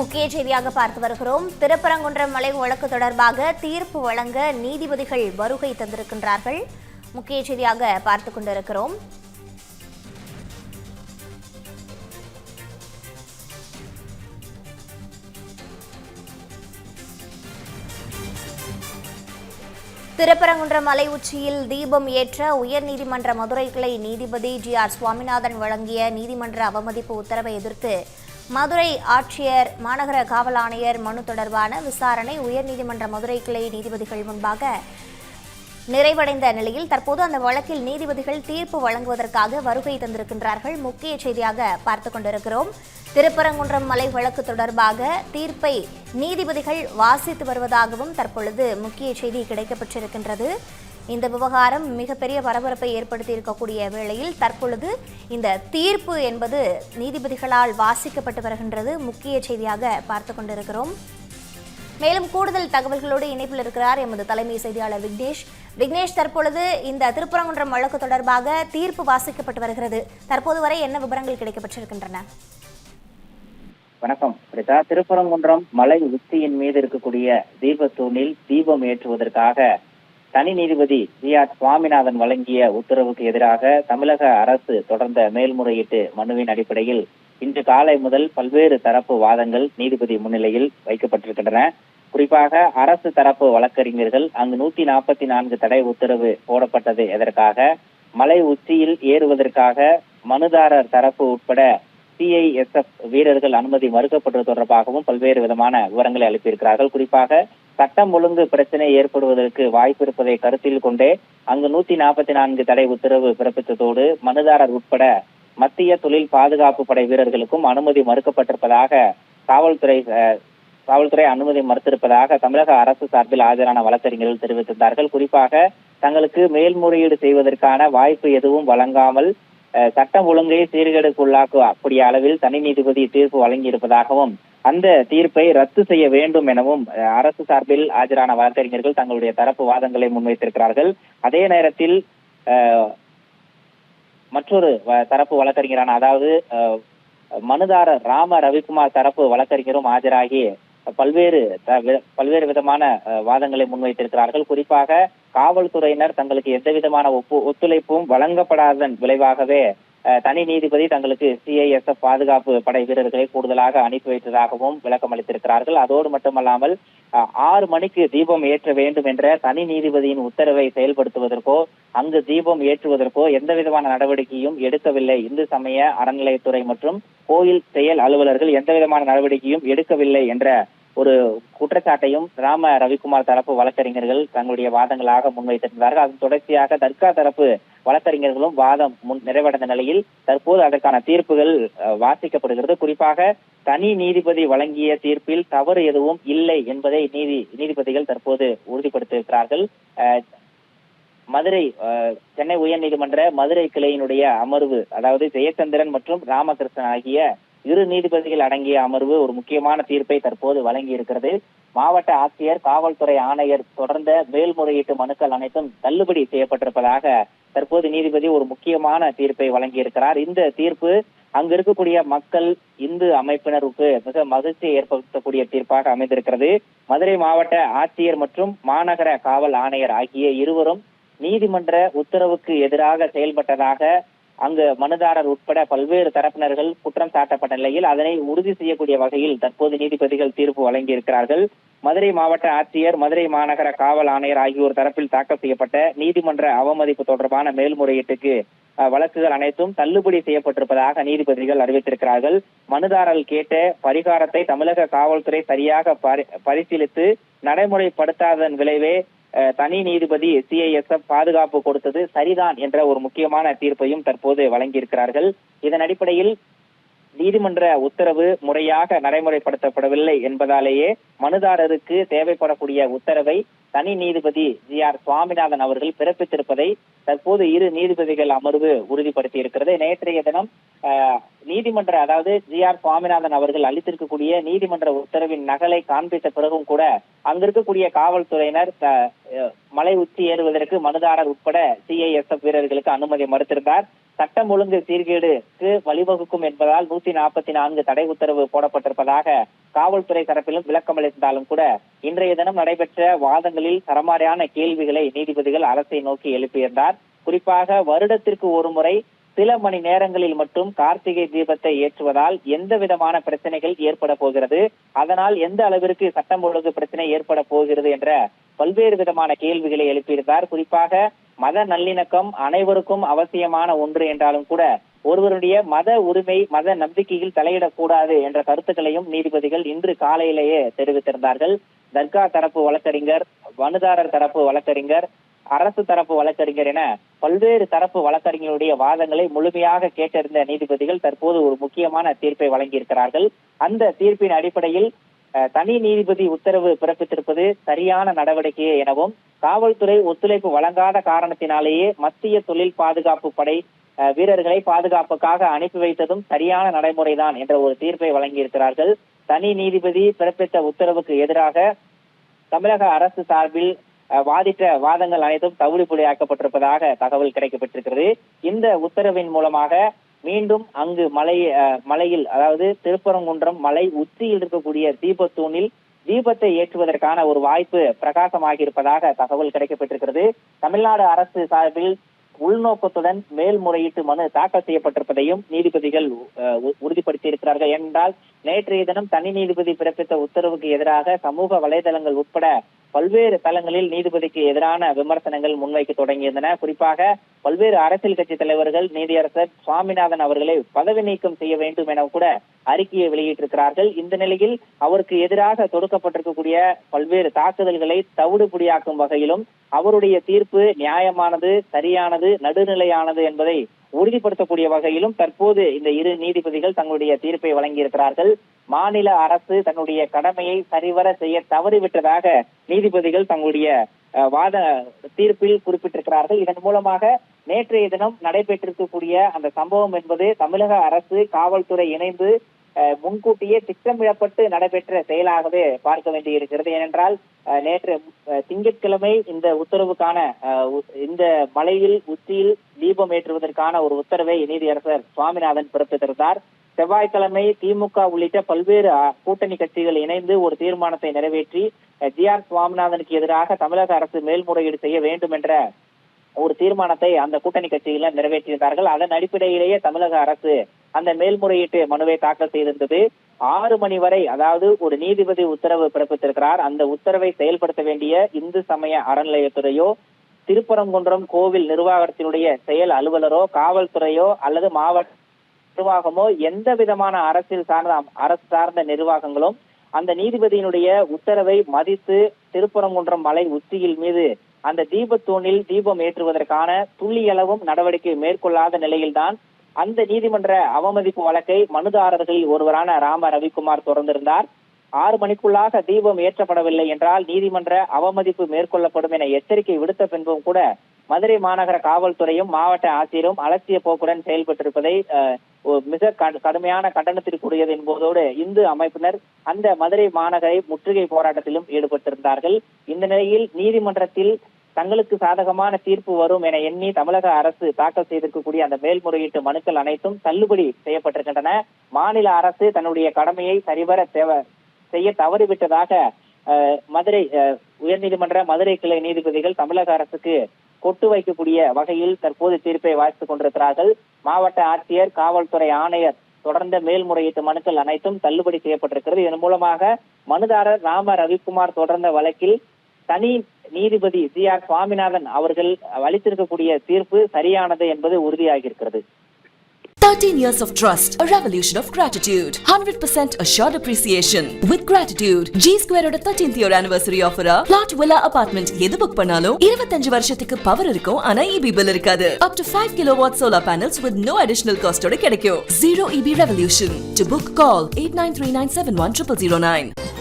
முக்கிய செய்தியாக பார்த்து வருகிறோம். திருப்பரங்குன்றம் மலை வழக்கு தொடர்பாக தீர்ப்பு வழங்க நீதிபதிகள் வருகை தந்திருக்கின்றார்கள். முக்கிய செய்தியாக பார்த்து கொண்டிருக்கிறோம். திருப்பரங்குன்றம் மலை உச்சியில் தீபம் ஏற்ற உயர்நீதிமன்ற மதுரை கிளை நீதிபதி ஜி ஆர் சுவாமிநாதன் வழங்கிய நீதிமன்ற அவமதிப்பு உத்தரவை எதிர்த்து மதுரை ஆட்சியர் மாநகர காவல் ஆணையர் மனு தொடர்பான விசாரணை உயர்நீதிமன்ற மதுரை கிளை நீதிபதிகள் முன்பாக நிறைவடைந்த நிலையில் தற்போது அந்த வழக்கில் நீதிபதிகள் தீர்ப்பு வழங்குவதற்காக வருகை தந்திருக்கின்றார்கள். முக்கிய செய்தியாக பார்த்து கொண்டிருக்கிறோம். திருப்பரங்குன்றம் மலை வழக்கு தொடர்பாக தீர்ப்பை நீதிபதிகள் வாசித்து வருவதாகவும் தற்பொழுது முக்கிய செய்தி கிடைக்கப்பெற்றிருக்கின்றது. இந்த விவகாரம் மிகப்பெரிய பரபரப்பை ஏற்படுத்தி இருக்கக்கூடிய வேளையில் தற்பொழுது இந்த தீர்ப்பு என்பது நீதிபதிகளால் வாசிக்கப்பட்டு வருகின்றது. முக்கிய செய்தியாக பார்த்து கொண்டிருக்கிறோம். மேலும் கூடுதல் தகவல்களோடு இணைப்பில் இருக்கிறார் எமது தலைமை செய்தியாளர் விக்னேஷ். விக்னேஷ் தற்பொழுது இந்த திருப்பரங்குன்றம் வழக்கு தொடர்பாக தீர்ப்பு வாசிக்கப்பட்டு வருகிறது. தற்போது வரை என்ன விவரங்கள் கிடைக்கப்பட்டிருக்கின்றன? வணக்கம். பிரிதா திருப்பரங்குன்றம் மலை உச்சியின் மீது இருக்கக்கூடிய தீபத்தூணில் தீபம் ஏற்றுவதற்காக தனி நீதிபதி வி ஆர் சுவாமிநாதன் வழங்கிய உத்தரவுக்கு எதிராக தமிழக அரசு தொடர்ந்த மேல்முறையீட்டு மனுவின் அடிப்படையில் இன்று காலை முதல் பல்வேறு தரப்பு வாதங்கள் நீதிபதி முன்னிலையில் வைக்கப்பட்டிருக்கின்றன. குறிப்பாக அரசு தரப்பு வழக்கறிஞர்கள் அங்கு நூத்தி நாற்பத்தி நான்கு தடை உத்தரவு போடப்பட்டது எதற்காக? மலை உச்சியில் ஏறுவதற்காக மனுதாரர் தரப்பு உட்பட சிஐஎஸ்எஃப் வீரர்கள் அனுமதி மறுக்கப்பட்டது தொடர்பாகவும் பல்வேறு விதமான விவரங்களை அளிப்பியிருக்கிறார்கள் குறிப்பாக சட்டம் ஒழுங்கு பிரச்சனை ஏற்படுவதற்கு வாய்ப்பு இருப்பதை கருத்தில் கொண்டே அங்கு நூத்தி நாற்பத்தி நான்கு தடை உத்தரவு பிறப்பித்ததோடு மனுதாரர் உட்பட மத்திய தொழில் பாதுகாப்பு படை வீரர்களுக்கும் அனுமதி மறுக்கப்பட்டிருப்பதாக காவல்துறை அஹ், காவல்துறை அனுமதி மறுத்திருப்பதாக தமிழக அரசு சார்பில் ஆஜரான வழக்கறிஞர்கள் தெரிவித்திருந்தார்கள். குறிப்பாக தங்களுக்கு மேல்முறையீடு செய்வதற்கான வாய்ப்பு எதுவும் வழங்காமல் சட்டம் ஒழுங்கை சீர்கேடுக்குள்ளாக்கக்கூடிய அளவில் தனி நீதிபதி தீர்ப்பு வழங்கியிருப்பதாகவும் அந்த தீர்ப்பை ரத்து செய்ய வேண்டும் எனவும் அரசு சார்பில் ஆஜரான வழக்கறிஞர்கள் தங்களுடைய தரப்பு வாதங்களை முன்வைத்திருக்கிறார்கள். அதே நேரத்தில் மற்றொரு வ- தரப்பு வழக்கறிஞரான அதாவது அஹ், மனுதாரர் ராம ரவிக்குமார் தரப்பு வழக்கறிஞரும் ஆஜராகி பல்வேறு த- பல்வேறு விதமான வாதங்களை முன்வைத்திருக்கிறார்கள். குறிப்பாக காவல்துறையினர் தங்களுக்கு எந்த விதமான ஒப்பு ஒத்துழைப்பும் வழங்கப்படாத விளைவாகவே தனி நீதிபதி தங்களுக்கு சிஐஎஸ்எஃப் பாதுகாப்பு படை வீரர்களை கூடுதலாக அனுப்பி வைத்ததாகவும் விளக்கம் அளித்திருக்கிறார்கள். அதோடு மட்டுமல்லாமல் ஆறு மணிக்கு தீபம் ஏற்ற வேண்டும் என்ற தனி நீதிபதியின் உத்தரவை செயல்படுத்துவதற்கோ அங்கு தீபம் ஏற்றுவதற்கோ எந்த விதமான நடவடிக்கையும் எடுக்கவில்லை. இந்து சமய அறநிலையத்துறை மற்றும் கோயில் செயல் அலுவலர்கள் எந்த விதமான நடவடிக்கையும் எடுக்கவில்லை என்ற ஒரு குற்றச்சாட்டையும் ராம ரவிக்குமார் தரப்பு வழக்கறிஞர்கள் தங்களுடைய வாதங்களாக முன்வைத்திருந்தார்கள். அதன் தொடர்ச்சியாக தர்கா தரப்பு வழக்கறிஞர்களும் வாதம் முன் நிறைவடைந்த நிலையில் தற்போது அதற்கான தீர்ப்புகள் அஹ், வாசிக்கப்படுகிறது. குறிப்பாக தனி நீதிபதி வழங்கிய தீர்ப்பில் தவறு எதுவும் இல்லை என்பதை நீதி நீதிபதிகள் தற்போது உறுதிப்படுத்தியிருக்கிறார்கள். அஹ், மதுரை அஹ், சென்னை உயர்நீதிமன்ற மதுரை கிளையினுடைய அமர்வு அதாவது ஜெயச்சந்திரன் மற்றும் ராமகிருஷ்ணன் ஆகிய இரு நீதிபதிகள் அடங்கிய அமர்வு ஒரு முக்கியமான தீர்ப்பை தற்போது வழங்கி இருக்கிறது மாவட்ட ஆட்சியர் காவல்துறை ஆணையர் தொடர்ந்த மேல்முறையீட்டு மனுக்கள் அனைத்தும் தள்ளுபடி செய்யப்பட்டிருப்பதாக தற்போது நீதிபதி ஒரு முக்கியமான தீர்ப்பை வழங்கியிருக்கிறார். இந்த தீர்ப்பு அங்கு இருக்கக்கூடிய மக்கள் இந்து அமைப்பினருக்கு மிக மகிழ்ச்சியை ஏற்படுத்தக்கூடிய தீர்ப்பாக அமைந்திருக்கிறது. மதுரை மாவட்ட ஆட்சியர் மற்றும் மாநகர காவல் ஆணையர் ஆகிய இருவரும் நீதிமன்ற உத்தரவுக்கு எதிராக செயல்பட்டதாக அங்கு மனுதாரர் உட்பட பல்வேறு தரப்பினர்கள் குற்றம் சாட்டப்பட்ட நிலையில் அதனை உறுதி செய்யக்கூடிய வகையில் தற்போது நீதிபதிகள் தீர்ப்பு வழங்கியிருக்கிறார்கள். மதுரை மாவட்ட ஆட்சியர் மதுரை மாநகர காவல் ஆணையர் ஆகியோர் தரப்பில் தாக்கல் செய்யப்பட்ட நீதிமன்ற அவமதிப்பு தொடர்பான மேல்முறையீட்டுக்கு அஹ், வழக்குகள் அனைத்தும் தள்ளுபடி செய்யப்பட்டிருப்பதாக நீதிபதிகள் அறிவித்திருக்கிறார்கள். மனுதாரர்கள் கேட்ட பரிகாரத்தை தமிழக காவல்துறை சரியாக பரி- பரிசீலித்து நடைமுறைப்படுத்தாததன் விளைவே தனி நீதிபதி சிஐஎஸ்எஃப் பாதுகாப்பு கொடுத்தது சரிதான் என்ற ஒரு முக்கியமான தீர்ப்பையும் தற்போது வழங்கியிருக்கிறார்கள். இதன் அடிப்படையில் நீதிமன்ற உத்தரவு முறையாக நடைமுறைப்படுத்தப்படவில்லை என்பதாலேயே மனுதாரருக்கு தேவைப்படக்கூடிய உத்தரவை தனி நீதிபதி ஜி ஆர் சுவாமிநாதன் அவர்கள் பிறப்பித்திருப்பதை தற்போது இரு நீதிபதிகள் அமர்வு உறுதிப்படுத்தி இருக்கிறது நேற்றைய தினம் நீதிமன்ற அதாவது ஜி ஆர் சுவாமிநாதன் அவர்கள் அளித்திருக்கக்கூடிய நீதிமன்ற உத்தரவின் நகலை காண்பித்த பிறகும் கூட அங்க இருக்கக்கூடிய காவல்துறையினர் மலை உச்சி ஏறுவதற்கு மனுதாரர் உட்பட சிஐஎஸ்எஃப் வீரர்களுக்கு அனுமதி மறுத்திருந்தார். சட்டம் ஒழுங்கு சீர்கேடுக்கு வழிவகுக்கும் என்பதால் நூத்தி நாற்பத்தி நான்கு தடை உத்தரவு போடப்பட்டிருப்பதாக காவல்துறை தரப்பிலும் விளக்கம் அளித்தாலும் கூட இன்றைய தினம் நடைபெற்ற வாதங்களில் தரமாறியான கேள்விகளை நீதிபதிகள் அரசை நோக்கி எழுப்பியிருந்தார். குறிப்பாக வருடத்திற்கு ஒரு முறை சில மணி நேரங்களில் மட்டும் கார்த்திகை தீபத்தை ஏற்றுவதால் எந்த விதமான பிரச்சனைகள் ஏற்பட போகிறது? அதனால் எந்த அளவிற்கு சட்டம் ஒழுங்கு பிரச்சனை ஏற்பட போகிறது என்ற பல்வேறு விதமான கேள்விகளை எழுப்பியிருந்தார். குறிப்பாக மத நல்லிணக்கம் அனைவருக்கும் அவசியமான ஒன்று என்றாலும் கூட ஒருவருடைய மத உரிமை மத நம்பிக்கையில் தலையிடக்கூடாது என்ற கருத்துக்களையும் நீதிபதிகள் இன்று காலையிலேயே தெரிவித்திருந்தார்கள். தர்கா தரப்பு வழக்கறிஞர் மனுதாரர் தரப்பு வழக்கறிஞர் அரசு தரப்பு வழக்கறிஞர் என பல்வேறு தரப்பு வழக்கறிஞருடைய வாதங்களை முழுமையாக கேட்டறிந்த நீதிபதிகள் தற்போது ஒரு முக்கியமான தீர்ப்பை வழங்கியிருக்கிறார்கள். அந்த தீர்ப்பின் அடிப்படையில் அஹ், தனி நீதிபதி உத்தரவு பிறப்பித்திருப்பது சரியான நடவடிக்கையே எனவும் காவல்துறை ஒத்துழைப்பு வழங்காத காரணத்தினாலேயே மத்திய தொழில் பாதுகாப்பு படை வீரர்களை பாதுகாப்புக்காக அனுப்பி வைத்ததும் சரியான நடைமுறைதான் என்ற ஒரு தீர்ப்பை வழங்கியிருக்கிறார்கள். தனி நீதிபதி பிறப்பித்த உத்தரவுக்கு எதிராக தமிழக அரசு சார்பில் வாதிட்ட வாதங்கள் அனைத்தும் தவிடுபொடியாக்கப்பட்டிருப்பதாக தகவல் கிடைக்கப்பட்டிருக்கிறது. இந்த உத்தரவின் மூலமாக மீண்டும் அங்கு மலை மலையில் அதாவது திருப்பரங்குன்றம் மலை உச்சியில் இருக்கக்கூடிய தீபத்தூணில் தீபத்தை ஏற்றுவதற்கான ஒரு வாய்ப்பு பிரகாசமாக இருப்பதாக தகவல் கிடைக்கப்பட்டிருக்கிறது. தமிழ்நாடு அரசு சார்பில் உள்நோக்கத்துடன் மேல்முறையீட்டு மனு தாக்கல் செய்யப்பட்டிருப்பதையும் நீதிபதிகள் அஹ், உ- உறுதிப்படுத்தியிருக்கிறார்கள். என்றால் நேற்றைய தினம் தனி நீதிபதி பிறப்பித்த உத்தரவுக்கு எதிராக சமூக வலைதளங்கள் உட்பட பல்வேறு தளங்களில் நீதிபதிக்கு எதிரான விமர்சனங்கள் முன்வைக்க தொடங்கியிருந்தன. குறிப்பாக பல்வேறு அரசியல் கட்சி தலைவர்கள் நீதியரசர் சுவாமிநாதன் அவர்களை பதவி நீக்கம் செய்ய வேண்டும் என கூட அறிக்கையை வெளியிட்டிருக்கிறார்கள். இந்த நிலையில் அவருக்கு எதிராக தொடுக்கப்பட்டிருக்கக்கூடிய பல்வேறு தாக்குதல்களை தவிடுபடியாக்கும் வகையிலும் அவருடைய தீர்ப்பு நியாயமானது சரியானது நடுநிலையானது என்பதை உறுதிப்படுத்தக்கூடிய வகையிலும் தற்போது இந்த இரு நீதிபதிகள் தங்களுடைய தீர்ப்பை வழங்கியிருக்கிறார்கள். மாநில அரசு தன்னுடைய கடமையை சரிவர செய்ய தவறிவிட்டதாக நீதிபதிகள் தங்களுடைய அஹ், வாத தீர்ப்பில் குறிப்பிட்டிருக்கிறார்கள். இதன் மூலமாக நேற்றைய தினம் நடைபெற்றிருக்கக்கூடிய அந்த சம்பவம் என்பது தமிழக அரசு காவல்துறை இணைந்து முன்கூட்டியே திட்டமிடப்பட்டு நடைபெற்ற செயலாகவே பார்க்க வேண்டியிருக்கிறது. ஏனென்றால் நேற்று திங்கட்கிழமை இந்த உத்தரவுக்கான இந்த மலையில் உச்சியில் தீபம் ஏற்றுவதற்கான ஒரு உத்தரவை நீதியரசர் சுவாமிநாதன் பிறப்பித்திருந்தார். செவ்வாய்க்கிழமை திமுக உள்ளிட்ட பல்வேறு கூட்டணி கட்சிகள் இணைந்து ஒரு தீர்மானத்தை நிறைவேற்றி ஜி ஆர் சுவாமிநாதனுக்கு எதிராக தமிழக அரசு மேல்முறையீடு செய்ய வேண்டும் என்ற ஒரு தீர்மானத்தை அந்த கூட்டணி கட்சியில நிறைவேற்றியிருந்தார்கள். அதன் அடிப்படையிலேயே தமிழக அரசு அந்த மேல்முறையீட்டு மனுவை தாக்கல் செய்திருந்தது. ஆறு மணி வரை அதாவது ஒரு நீதிபதி உத்தரவு பிறப்பித்திருக்கிறார். அந்த உத்தரவை செயல்படுத்த வேண்டிய இந்து சமய அறநிலையத்துறையோ திருப்பரங்குன்றம் கோவில் நிர்வாகத்தினுடைய செயல் அலுவலரோ காவல்துறையோ அல்லது மாவட்ட நிர்வாகமோ எந்த விதமான அரசியல் சார்ந்த அரசு சார்ந்த நிர்வாகங்களும் அந்த நீதிபதியினுடைய உத்தரவை மதித்து திருப்பரங்குன்றம் மலை உச்சியில் மீது அந்த தீபத்தூணில் தீபம் ஏற்றுவதற்கான துள்ளியளவும் நடவடிக்கை மேற்கொள்ளாத நிலையில்தான் அந்த நீதிமன்ற அவமதிப்பு வழக்கை மனுதாரர்களில் ஒருவரான ராம ரவிக்குமார் தொடர்ந்திருந்தார். ஆறு மணிக்குள்ளாக தீபம் ஏற்றப்படவில்லை என்றால் நீதிமன்ற அவமதிப்பு மேற்கொள்ளப்படும் என எச்சரிக்கை விடுத்த பின்பும் கூட மதுரை மாநகர காவல்துறையும் மாவட்ட ஆட்சியரும் அலட்சிய போக்குடன் செயல்பட்டிருப்பதை அஹ், மிக கடு- கடுமையான கண்டனத்திற்குரியது என்பதோடு இந்து அமைப்பினர் அந்த மதுரை மாநகரை முற்றுகை போராட்டத்திலும் ஈடுபட்டிருந்தார்கள். இந்த நிலையில் நீதிமன்றத்தில் தங்களுக்கு சாதகமான தீர்ப்பு வரும் என எண்ணி தமிழக அரசு தாக்கல் செய்திருக்கக்கூடிய அந்த மேல்முறையீட்டு மனுக்கள் அனைத்தும் தள்ளுபடி செய்யப்பட்டிருக்கின்றன. மாநில அரசு தன்னுடைய கடமையை சரிவர செய்ய தவறிவிட்டதாக மதுரை உயர்நீதிமன்ற மதுரை கிளை நீதிபதிகள் தமிழக அரசுக்கு கொட்டு வைக்கக்கூடிய வகையில் தற்போது தீர்ப்பை வாசித்துக் கொண்டிருக்கிறார்கள். மாவட்ட ஆட்சியர் காவல்துறை ஆணையர் தொடர்ந்த மேல்முறையீட்டு மனுக்கள் அனைத்தும் தள்ளுபடி செய்யப்பட்டிருக்கிறது. இதன் மூலமாக மனுதாரர் ராம ரவிக்குமார் தொடர்ந்த வழக்கில் தனி நீதிபதி ஜி ஆர் சுவாமிநாதன் அவர்கள் அளித்திருக்கக்கூடிய தீர்ப்பு சரியானது என்பது உறுதியாகியிருக்கிறது 13 years of trust, a revolution of gratitude, 100% assured appreciation. With gratitude, G Square ஓட 13th year anniversary offer a plot villa apartment எது புக் பண்ணாலும் 25 வருஷத்துக்கு பவர் இருக்கும் ஆனா EB பில் இருக்காது. Up to 5 kilowatt solar panels with no additional cost ஓட கிடைக்கும். Zero EB revolution. To book, call 8939710009.